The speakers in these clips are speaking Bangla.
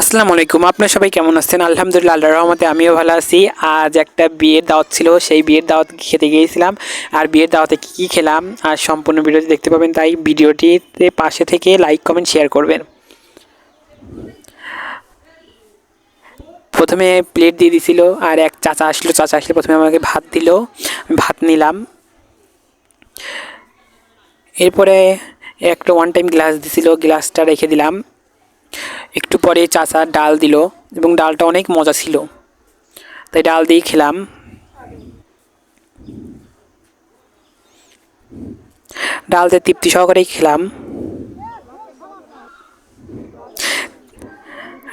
আসসালামু আলাইকুম, আপনার সবাই কেমন আছেন? আলহামদুলিল্লাহ আল্লাহ রহমতে আমিও ভালো আছি। আজ একটা বিয়ের দাওয়াত ছিল, সেই বিয়ের দাওয়াত খেতে গিয়েছিলাম। আর বিয়ের দাওয়াতে কী কী খেলাম, আর সম্পূর্ণ ভিডিওটি দেখতে পাবেন, তাই ভিডিওটিতে পাশে থেকে লাইক, কমেন্ট, শেয়ার করবেন। প্রথমে প্লেট দিয়ে দিছিল, আর এক চাচা আসলো, চাচা আসলে প্রথমে আমাকে ভাত দিল, ভাত নিলাম। এরপরে একটা ওয়ান টাইম গ্লাস দিছিল গ্লাসটা রেখে দিলাম। একটু পরে চাচা ডাল দিল এবং ডালটা অনেক মজা ছিল। তাই ডাল দিয়েই খেলাম। ডাল দিয়ে তৃপ্তি সহকারেই খেলাম।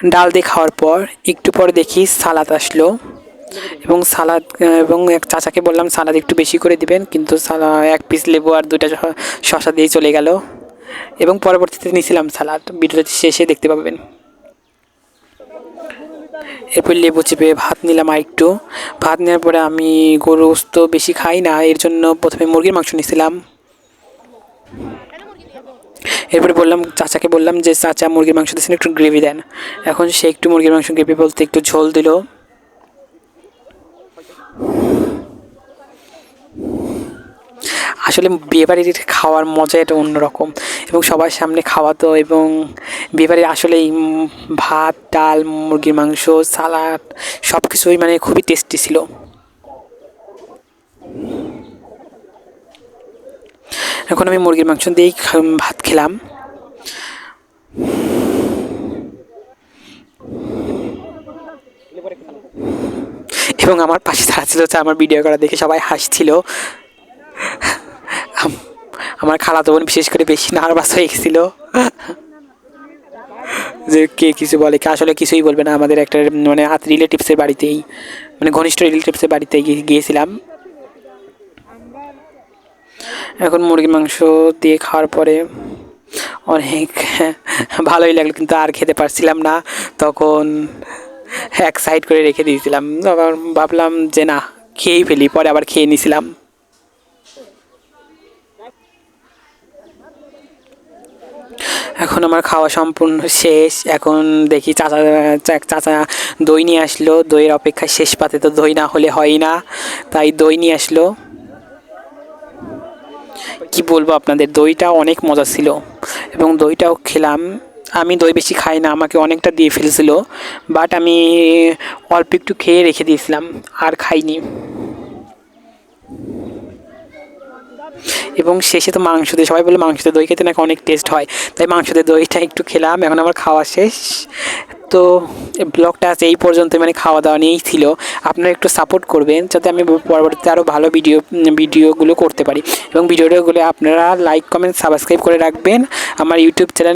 ডাল দিয়ে খাওয়ার পর একটু পরে দেখি সালাদ আসলো এবং সালাদ, এবং এক চাচাকে বললাম, সালাদ একটু বেশি করে দিবেন। কিন্তু সালা, এক পিস লেবু আর দুটা শ- শসা দিয়ে চলে গেল। এবং পরবর্তীতে নিয়েছিলাম সালাদ। ভিডিওটি শেষে দেখতে পাবেন। এরপর লেবু চেপে ভাত নিলাম আর একটু ভাত নেওয়ার পরে আমি গরু তো বেশি খাই না, এর জন্য প্রথমে মুরগির মাংস নিয়েছিলাম। এরপরে বললাম, চাচাকে বললাম যে, চাচা, মুরগির মাংস দিয়েছেন, একটু গ্রেভি দেন। এখন সে একটু মুরগির মাংস গ্রেভি বলতে একটু ঝোল দিল। আসলে বিয়েবাড়ির খাওয়ার মজা এটা অন্যরকম এবং সবার সামনে খাওয়া তো এবং বিয়েবাড়ির আসলে ভাত, ডাল, মুরগির মাংস, সালাদ সব কিছুই মানে খুবই টেস্টি ছিল। এখন আমি মুরগির মাংস দিয়েই ভাত খেলাম। এবং আমার পাশে তারা ছিল যে আমার ভিডিও করা দেখে সবাই হাসছিল। আমার খালাতো বোন বিশেষ করে বেশি নার্ভাস হয়ে গেছিল। যে কে কিছু বলে, কে আসলে কিছুই বলবে না। আমাদের একটা মানে হাত রিলেটিভসের বাড়িতেই মানে ঘনিষ্ঠ রিলেটিভসের বাড়িতে গিয়ে- গিয়েছিলাম। এখন মুরগির মাংস দিয়ে খাওয়ার পরে অনেক ভালোই লাগল, কিন্তু আর খেতে পারছিলাম না। তখন এক সাইড করে রেখে দিয়েছিলাম। আবার ভাবলাম যে না, খেয়েই ফেলি, পরে আবার খেয়ে নিয়েছিলাম এখন আমার খাওয়া সম্পূর্ণ শেষ। এখন দেখি চাচা চাচা দই নিয়ে আসলো। দইয়ের অপেক্ষায় শেষ পাতে তো দই না হলে হয় না। তাই দই নিয়ে আসলো। কি বলব আপনাদের, দইটা অনেক মজা ছিল। এবং দইটাও খেলাম। আমি দই বেশি খাই না, আমাকে অনেকটা দিয়ে ফেলছিল। বাট আমি অল্প একটু খেয়ে রেখে দিয়েছিলাম, আর খাইনি। এবং শেষে তো মাংস দিয়ে, সবাই বলে মাংস দিয়ে দই খেতে নাকি অনেক টেস্ট হয়। তাই মাংস দিয়ে দইটা একটু খেলাম, এখন আমার খাওয়া শেষ। তো ব্লগটা আজ এই পর্যন্ত মানে খাওয়া দাওয়া নিয়েই ছিল। আপনারা একটু সাপোর্ট করবেন, যাতে আমি পরবর্তীতে আরও ভালো ভিডিও ভিডিওগুলো করতে পারি। এবং ভিডিওগুলো আপনারা লাইক কমেন্ট সাবস্ক্রাইব করে রাখবেন। আমার ইউটিউব চ্যানেল